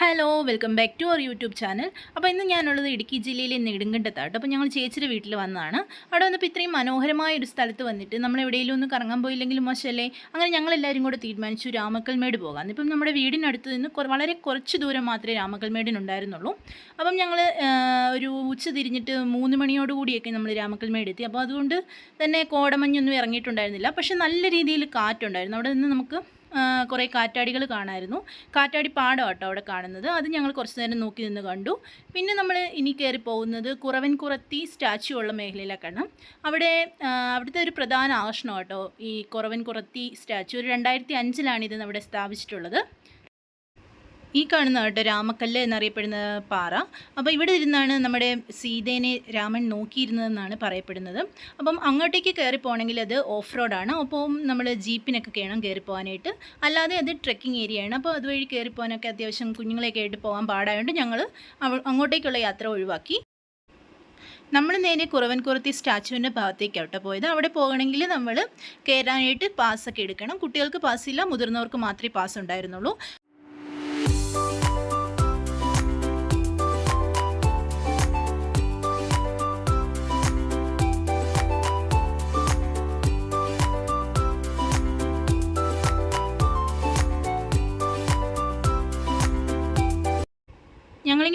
Hello welcome back to our YouTube channel അപ്പോൾ ഇന്ന് ഞാനുള്ളത് ഇടുക്കി ജില്ലയിലെ നെടുങ്കണ്ടത്താട്ടോ. അപ്പോൾ ഞങ്ങൾ ചേച്ചിയുടെ വീട്ടിൽ വന്നതാണ്. അവിടെ വന്നപ്പോൾ ഇത്രയും മനോഹരമായ ഒരു സ്ഥലത്ത് വന്നിട്ട് നമ്മൾ എവിടെയെങ്കിലും ഒന്ന് കറങ്ങാൻ പോയില്ലെങ്കിലും മോശമല്ലേ അങ്ങനെ ഞങ്ങൾ എല്ലാവരും കൂടെ തീരുമാനിച്ചു രാമക്കൽമേട് പോകാം ഇപ്പം നമ്മുടെ വീടിനടുത്ത് നിന്ന് വളരെ കുറച്ച് ദൂരം മാത്രമേ രാമക്കൽമേടിനുണ്ടായിരുന്നുള്ളൂ. അപ്പം ഞങ്ങൾ ഒരു ഉച്ച തിരിഞ്ഞിട്ട് മൂന്ന് മണിയോടുകൂടിയൊക്കെ നമ്മൾ രാമക്കൽമേട് എത്തി. അപ്പോൾ അതുകൊണ്ട് തന്നെ കോടമഞ്ഞൊന്നും ഇറങ്ങിയിട്ടുണ്ടായിരുന്നില്ല. പക്ഷേ നല്ല രീതിയിൽ കാറ്റുണ്ടായിരുന്നു. അവിടെ നിന്ന് നമുക്ക് കുറേ കാറ്റാടികൾ കാണാമായിരുന്നു കാറ്റാടി പാടം കേട്ടോ അവിടെ കാണുന്നത്. അത് ഞങ്ങൾ കുറച്ച് നേരം നോക്കി നിന്ന് കണ്ടു. പിന്നെ നമ്മൾ ഇനി കയറി പോകുന്നത് കുറവൻ കുറത്തി സ്റ്റാച്ചു ഉള്ള മേഖലയിലേക്കാണ് അവിടെ അവിടുത്തെ ഒരു പ്രധാന ആകർഷണം കേട്ടോ ഈ കുറവൻ കുറത്തി സ്റ്റാച്ചു ഒരു രണ്ടായിരത്തി അഞ്ചിലാണ് ഇത് നമ്മുടെ സ്ഥാപിച്ചിട്ടുള്ളത്. ഈ കാണുന്ന കേട്ടോ രാമക്കല്ല് എന്നറിയപ്പെടുന്ന പാറ. അപ്പോൾ ഇവിടെ ഇരുന്നാണ് നമ്മുടെ സീതേനെ രാമൻ നോക്കിയിരുന്നതെന്നാണ് പറയപ്പെടുന്നത്. അപ്പം അങ്ങോട്ടേക്ക് കയറി പോകണമെങ്കിൽ അത് ഓഫ് റോഡാണ് അപ്പോൾ നമ്മൾ ജീപ്പിനൊക്കെ വേണം കയറി പോകാനായിട്ട്. അല്ലാതെ അത് ട്രെക്കിംഗ് ഏരിയയാണ് അപ്പോൾ അതുവഴി കയറി പോകാനൊക്കെ അത്യാവശ്യം കുഞ്ഞുങ്ങളെയൊക്കെ ആയിട്ട് പോകാൻ പാടായതുകൊണ്ട് ഞങ്ങൾ അങ്ങോട്ടേക്കുള്ള യാത്ര ഒഴിവാക്കി. നമ്മൾ നേരെ കുറവൻകുറത്തി സ്റ്റാച്ചുവിന്റെ ഭാഗത്തേക്കാവട്ടെ പോയത്. അവിടെ പോകണമെങ്കിൽ നമ്മൾ കയറാനായിട്ട് പാസ്സൊക്കെ എടുക്കണം. കുട്ടികൾക്ക് പാസ്സില്ല മുതിർന്നവർക്ക് മാത്രമേ പാസ് ഉണ്ടായിരുന്നുള്ളൂ.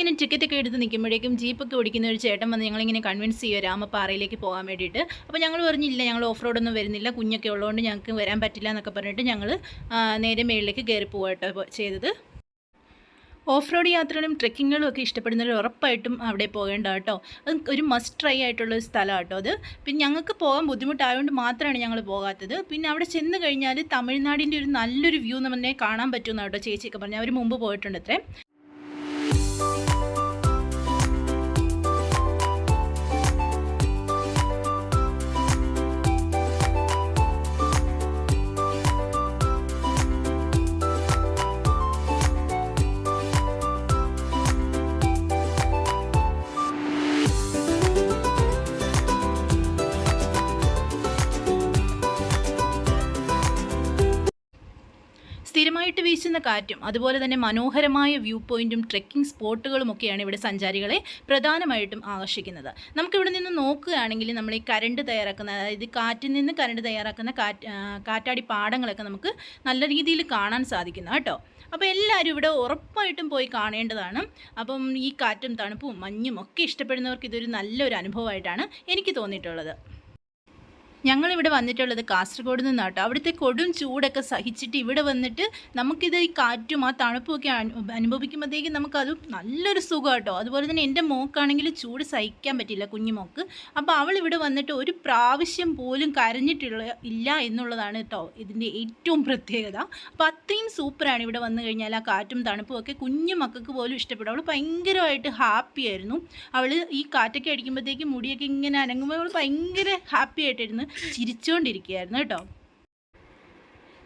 ഞങ്ങളിങ്ങനെ ടിക്കറ്റ് ഒക്കെ എടുത്ത് നിൽക്കുമ്പോഴേക്കും ജീപ്പൊക്കെ ഓടിക്കുന്ന ഒരു ചേട്ടൻ വന്ന് ഞങ്ങളിങ്ങനെ കൺവിൻസ് ചെയ്യുക രാമപ്പാറയിലേക്ക് പോകാൻ വേണ്ടിയിട്ട്. അപ്പോൾ ഞങ്ങൾ പറഞ്ഞില്ല ഞങ്ങൾ ഓഫ് റോഡൊന്നും വരുന്നില്ല കുഞ്ഞൊക്കെ ഉള്ളതുകൊണ്ട് ഞങ്ങൾക്ക് വരാൻ പറ്റില്ല എന്നൊക്കെ പറഞ്ഞിട്ട് ഞങ്ങൾ നേരെ മേളിലേക്ക് കയറി പോകട്ടോ ചെയ്തത്. ഓഫ് റോഡ് യാത്രകളും ട്രെക്കിങ്ങുകളും ഒക്കെ ഇഷ്ടപ്പെടുന്നവർ ഉറപ്പായിട്ടും അവിടെ പോകേണ്ട കേട്ടോ. അത് ഒരു മസ്റ്റ് ട്രൈ ആയിട്ടുള്ള ഒരു സ്ഥലം കേട്ടോ അത്. പിന്നെ ഞങ്ങൾക്ക് പോകാൻ ബുദ്ധിമുട്ടായതുകൊണ്ട് മാത്രമാണ് ഞങ്ങൾ പോകാത്തത്. പിന്നെ അവിടെ ചെന്ന് കഴിഞ്ഞാൽ തമിഴ്നാടിന്റെ ഒരു നല്ലൊരു വ്യൂ നമ്മളെ കാണാൻ പറ്റുമെന്ന് കേട്ടോ ചേച്ചിയൊക്കെ പറഞ്ഞു അവർ മുമ്പ് പോയിട്ടുണ്ട് അത്രേ സ്ഥിരമായിട്ട് വീശുന്ന കാറ്റും അതുപോലെ തന്നെ മനോഹരമായ വ്യൂ പോയിന്റും ട്രെക്കിംഗ് സ്പോട്ടുകളും ഒക്കെയാണ് ഇവിടെ സഞ്ചാരികളെ പ്രധാനമായിട്ടും ആകർഷിക്കുന്നത്. നമുക്കിവിടെ നിന്ന് നോക്കുകയാണെങ്കിൽ നമ്മൾ ഈ കരണ്ട് തയ്യാറാക്കുന്ന അതായത് കാറ്റിൽ നിന്ന് കരണ്ട് തയ്യാറാക്കുന്ന കാറ്റ് കാറ്റാടി പാടങ്ങളൊക്കെ നമുക്ക് നല്ല രീതിയിൽ കാണാൻ സാധിക്കുന്നു കേട്ടോ. അപ്പോൾ എല്ലാവരും ഇവിടെ ഉറപ്പായിട്ടും പോയി കാണേണ്ടതാണ്. അപ്പം ഈ കാറ്റും തണുപ്പും മഞ്ഞും ഒക്കെ ഇഷ്ടപ്പെടുന്നവർക്ക് ഇതൊരു നല്ലൊരു അനുഭവമായിട്ടാണ് എനിക്ക് തോന്നിയിട്ടുള്ളത്. ഞങ്ങളിവിടെ വന്നിട്ടുള്ളത് കാസർഗോഡ് നിന്നാട്ടോ. അവിടുത്തെ കൊടും ചൂടൊക്കെ സഹിച്ചിട്ട് ഇവിടെ വന്നിട്ട് നമുക്കിത് ഈ കാറ്റും ആ തണുപ്പും ഒക്കെ അനുഭവിക്കുമ്പോഴത്തേക്കും നമുക്കത് നല്ലൊരു സുഖം കേട്ടോ അതുപോലെ തന്നെ എന്റെ മോക്കാണെങ്കിൽ ചൂട് സഹിക്കാൻ പറ്റില്ല കുഞ്ഞു മോക്ക് അപ്പോൾ അവൾ ഇവിടെ വന്നിട്ട് ഒരു പ്രാവശ്യം പോലും കരഞ്ഞിട്ടുള്ള ഇല്ല എന്നുള്ളതാണ് കേട്ടോ ഇതിന്റെ ഏറ്റവും പ്രത്യേകത. അപ്പോൾ അത്രയും സൂപ്പറാണ് ഇവിടെ വന്നു കഴിഞ്ഞാൽ ആ കാറ്റും തണുപ്പും ഒക്കെ കുഞ്ഞു മക്കൾക്ക് പോലും ഇഷ്ടപ്പെടും. അവൾ ഭയങ്കരമായിട്ട് ഹാപ്പി ആയിരുന്നു അവൾ ഈ കാറ്റൊക്കെ അടിക്കുമ്പോഴത്തേക്കും മുടിയൊക്കെ ഇങ്ങനെ അനങ്ങുമ്പോൾ അവൾ ഭയങ്കര ഹാപ്പി ആയിട്ടിരുന്ന് ചിരിച്ചുകൊണ്ടിരിക്കുകയായിരുന്നു കേട്ടോ.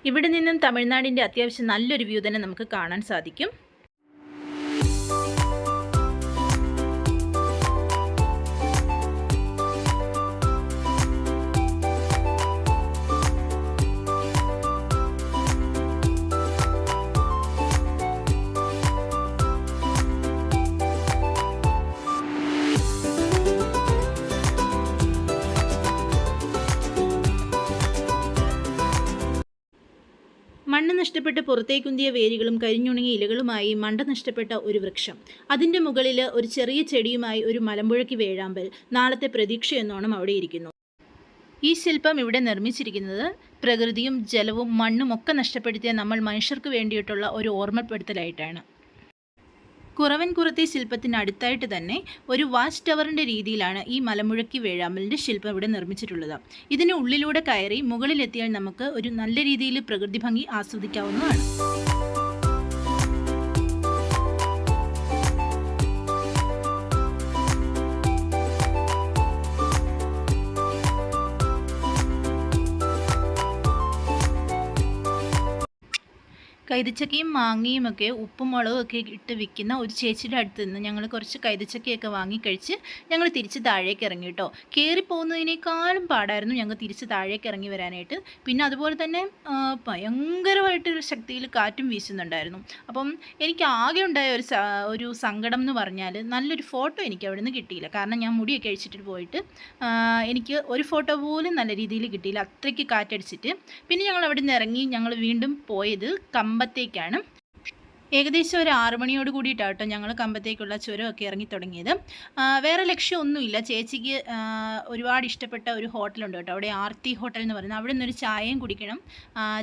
ഇവിടെ നിന്നും തമിഴ്നാടിന്റെ അത്യാവശ്യം നല്ലൊരു വ്യൂ തന്നെ നമുക്ക് കാണാൻ സാധിക്കും. മണ്ണ് നഷ്ടപ്പെട്ട് പുറത്തേക്കുന്തിയ വേരുകളും കരിഞ്ഞുണങ്ങിയ ഇലകളുമായി മണ്ട നഷ്ടപ്പെട്ട ഒരു വൃക്ഷം. അതിന്റെ മുകളിൽ ഒരു ചെറിയ ചെടിയുമായി ഒരു മലമ്പുഴയ്ക്ക് വേഴാമ്പൽ. നാളത്തെ പ്രതീക്ഷ എന്നോണം അവിടെ ഇരിക്കുന്നു. ഈ ശില്പം ഇവിടെ നിർമ്മിച്ചിരിക്കുന്നത് പ്രകൃതിയും ജലവും മണ്ണും ഒക്കെ നഷ്ടപ്പെടുത്തിയ നമ്മൾ മനുഷ്യർക്ക് വേണ്ടിയിട്ടുള്ള ഒരു ഓർമ്മപ്പെടുത്തലായിട്ടാണ്. കുറവൻ കുറത്തെ ശില്പത്തിനടുത്തായിട്ട് തന്നെ ഒരു വാച്ച് ടവറിന്റെ രീതിയിലാണ് ഈ മലമുഴക്കി വേഴാമ്പലിന്റെ ശില്പം ഇവിടെ നിർമ്മിച്ചിട്ടുള്ളത്. ഇതിന് ഉള്ളിലൂടെ കയറി മുകളിലെത്തിയാൽ നമുക്ക് ഒരു നല്ല രീതിയിൽ പ്രകൃതി ഭംഗി ആസ്വദിക്കാവുന്നതാണ്. കൈതച്ചക്കയും മാങ്ങയും ഒക്കെ ഉപ്പും മുളകും ഒക്കെ ഇട്ട് വിൽക്കുന്ന ഒരു ചേച്ചിയുടെ അടുത്ത് നിന്ന് ഞങ്ങൾ കുറച്ച് കൈതച്ചക്കയൊക്കെ വാങ്ങിക്കഴിച്ച് ഞങ്ങൾ തിരിച്ച് താഴേക്ക് ഇറങ്ങി കേട്ടോ. കയറി പോകുന്നതിനേക്കാളും പാടായിരുന്നു ഞങ്ങൾ തിരിച്ച് താഴേക്ക് ഇറങ്ങി വരാനായിട്ട്. പിന്നെ അതുപോലെ തന്നെ ഭയങ്കരമായിട്ടൊരു ഭയങ്കരമായിട്ട് ശക്തിയിൽ കാറ്റും വീശുന്നുണ്ടായിരുന്നു. അപ്പം എനിക്ക് ആകെ ഉണ്ടായ ഒരു ഒരു സങ്കടം എന്ന് പറഞ്ഞാൽ നല്ലൊരു ഫോട്ടോ എനിക്ക് അവിടെ നിന്ന് കിട്ടിയില്ല. കാരണം ഞാൻ മുടിയൊക്കെ അഴിച്ചിട്ട് പോയിട്ട് എനിക്ക് ഒരു ഫോട്ടോ പോലും നല്ല രീതിയിൽ കിട്ടിയില്ല. അത്രയ്ക്ക് കാറ്റടിച്ചിട്ട്. പിന്നെ ഞങ്ങൾ അവിടെ നിന്ന് ഇറങ്ങി ഞങ്ങൾ വീണ്ടും പോയത് കമ്പത്തേക്കാണ്. ഏകദേശം ഒരു ആറ് മണിയോട് കൂടിയിട്ടാണ് കേട്ടോ ഞങ്ങൾ കമ്പത്തേക്കുള്ള ചുരമൊക്കെ ഇറങ്ങി തുടങ്ങിയത് വേറെ ലക്ഷ്യമൊന്നുമില്ല. ചേച്ചിക്ക് ഒരുപാട് ഇഷ്ടപ്പെട്ട ഒരു ഹോട്ടലുണ്ട് കേട്ടോ. അവിടെ ആർത്തി ഹോട്ടൽ എന്ന് പറയുന്നത്. അവിടെ നിന്നൊരു ചായയും കുടിക്കണം.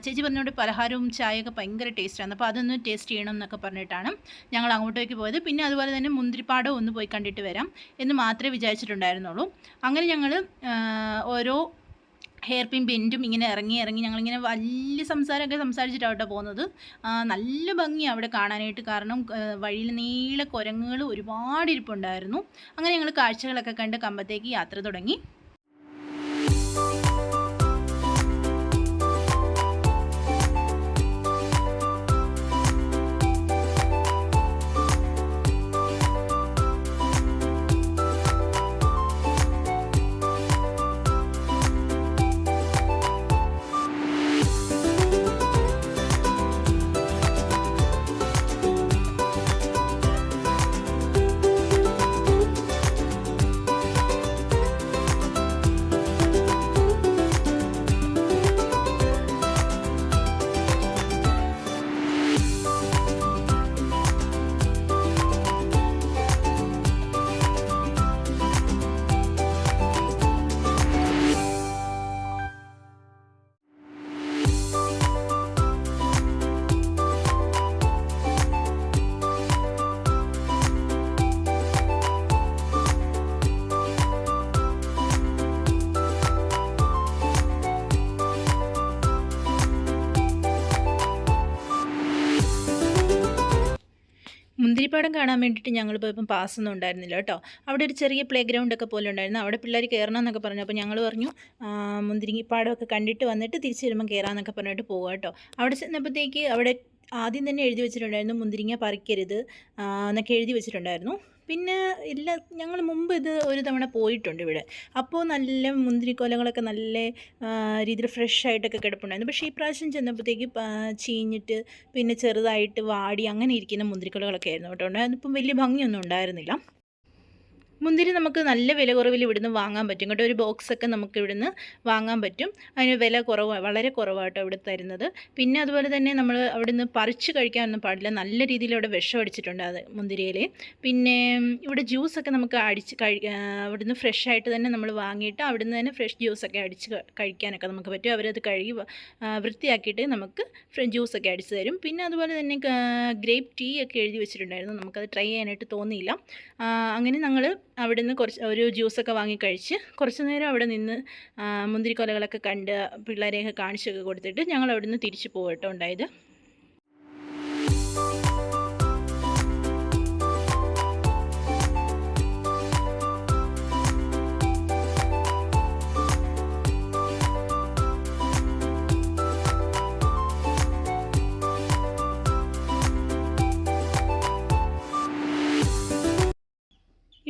ചേച്ചി പറഞ്ഞോട് പലഹാരവും ചായയൊക്കെ ഭയങ്കര ടേസ്റ്റാണ്. അപ്പോൾ അതൊന്ന് ടേസ്റ്റ് ചെയ്യണം എന്നൊക്കെ പറഞ്ഞിട്ടാണ് ഞങ്ങൾ അങ്ങോട്ടേക്ക് പോയത്. പിന്നെ അതുപോലെ തന്നെ മുന്തിരിപ്പാടം ഒന്ന് പോയി കണ്ടിട്ട് വരാം എന്ന് മാത്രമേ വിചാരിച്ചിട്ടുണ്ടായിരുന്നുള്ളൂ. അങ്ങനെ ഞങ്ങൾ ഓരോ ഹെയർ പിൻ ബെന്റും ഇങ്ങനെ ഇറങ്ങി ഇറങ്ങി ഞങ്ങളിങ്ങനെ വലിയ സംസാരമൊക്കെ സംസാരിച്ചിട്ടാണ് പോകുന്നത്. നല്ല ഭംഗിയാണ് അവിടെ കാണാനായിട്ട്. കാരണം വഴിയിൽ നീളെ കുരങ്ങുകൾ ഒരുപാട് ഇരിപ്പുണ്ടായിരുന്നു. അങ്ങനെ ഞങ്ങൾ കാഴ്ചകളൊക്കെ കണ്ട് കമ്പത്തേക്ക് യാത്ര തുടങ്ങി. മുന്തിരിപ്പാടം കാണാൻ വേണ്ടിയിട്ട് ഞങ്ങൾ പോയപ്പം പാസ്സൊന്നും ഉണ്ടായിരുന്നില്ല കേട്ടോ. അവിടെ ഒരു ചെറിയ പ്ലേ ഗ്രൗണ്ട് ഒക്കെ പോലെ ഉണ്ടായിരുന്നു. അവിടെ പിള്ളേർ കയറണം എന്നൊക്കെ പറഞ്ഞു. അപ്പോൾ ഞങ്ങൾ പറഞ്ഞു മുന്തിരിങ്ങിപ്പാടമൊക്കെ കണ്ടിട്ട് വന്നിട്ട് തിരിച്ചു വരുമ്പോൾ കയറാമെന്നൊക്കെ പറഞ്ഞിട്ട് പോകാം കേട്ടോ. അവിടെ ചെന്നപ്പോഴത്തേക്ക് അവിടെ ആദ്യം തന്നെ എഴുതി വെച്ചിട്ടുണ്ടായിരുന്നു മുന്തിരിങ്ങ പറിക്കരുത് എന്നൊക്കെ എഴുതി വെച്ചിട്ടുണ്ടായിരുന്നു. പിന്നെ ഇല്ല ഞങ്ങൾ മുമ്പ് ഇത് ഒരു തവണ പോയിട്ടുണ്ട് ഇവിടെ. അപ്പോൾ നല്ല മുന്തിരിക്കോലങ്ങളൊക്കെ നല്ല രീതിയിൽ ഫ്രഷ് ആയിട്ടൊക്കെ കിടപ്പുണ്ടായിരുന്നു. പക്ഷേ ഈ പ്രാവശ്യം ചെന്നപ്പോഴത്തേക്ക് ചീഞ്ഞിട്ട് പിന്നെ ചെറുതായിട്ട് വാടി അങ്ങനെ ഇരിക്കുന്ന മുന്തിരിക്കോലകളൊക്കെ ആയിരുന്നു കേട്ടോ. അതിപ്പം വലിയ ഭംഗിയൊന്നും ഉണ്ടായിരുന്നില്ല. മുന്തിരി നമുക്ക് നല്ല വില കുറവിൽ ഇവിടുന്ന് വാങ്ങാൻ പറ്റും. കേട്ടോ ഒരു ബോക്സൊക്കെ നമുക്ക് ഇവിടുന്ന് വാങ്ങാൻ പറ്റും. അതിന് വില കുറവ് വളരെ കുറവാട്ടോ ഇവിടെ തരുന്നത്. പിന്നെ അതുപോലെ തന്നെ നമ്മൾ അവിടുന്ന് പറിച്ച് കഴിക്കാനൊന്നും പാടില്ല. നല്ല രീതിയിൽ അവിടെ വിഷം അടിച്ചിട്ടുണ്ട് അത് മുന്തിരിയിൽ പിന്നെ ഇവിടെ ജ്യൂസൊക്കെ നമുക്ക് അടിച്ച് കഴി അവിടുന്ന് ഫ്രഷായിട്ട് തന്നെ നമ്മൾ വാങ്ങിയിട്ട് അവിടുന്ന് തന്നെ ഫ്രഷ് ജ്യൂസൊക്കെ അടിച്ച് കഴിക്കാനൊക്കെ നമുക്ക് പറ്റും. അവരത് കഴുകി വൃത്തിയാക്കിയിട്ട് നമുക്ക് ജ്യൂസൊക്കെ അടിച്ച് തരും. പിന്നെ അതുപോലെ തന്നെ ഗ്രേപ്പ് ടീ ഒക്കെ എഴുതി വെച്ചിട്ടുണ്ടായിരുന്നു. നമുക്കത് ട്രൈ ചെയ്യാനായിട്ട് തോന്നിയില്ല. അങ്ങനെ ഞങ്ങൾ അവിടുന്ന് കുറച്ച് ഒരു ജ്യൂസൊക്കെ വാങ്ങി കഴിച്ച് കുറച്ച് നേരം അവിടെ നിന്ന് മുന്തിരിക്കൊലകളൊക്കെ കണ്ട് പിള്ളേരെയൊക്കെ കാണിച്ചൊക്കെ കൊടുത്തിട്ട് ഞങ്ങൾ അവിടുന്ന് തിരിച്ചു പോകട്ടോ ഉണ്ടായത്.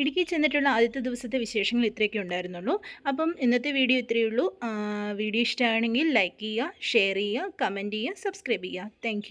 ഇടുക്കി ചെന്നിട്ടുള്ള ആദ്യത്തെ ദിവസത്തെ വിശേഷങ്ങൾ ഇത്രയൊക്കെ ഉണ്ടായിരുന്നുള്ളൂ. അപ്പം ഇന്നത്തെ വീഡിയോ ഇത്രയേ ഉള്ളൂ. വീഡിയോ ഇഷ്ടമാണെങ്കിൽ ലൈക്ക് ചെയ്യുക ഷെയർ ചെയ്യുക കമന്റ് ചെയ്യുക സബ്സ്ക്രൈബ് ചെയ്യുക. താങ്ക്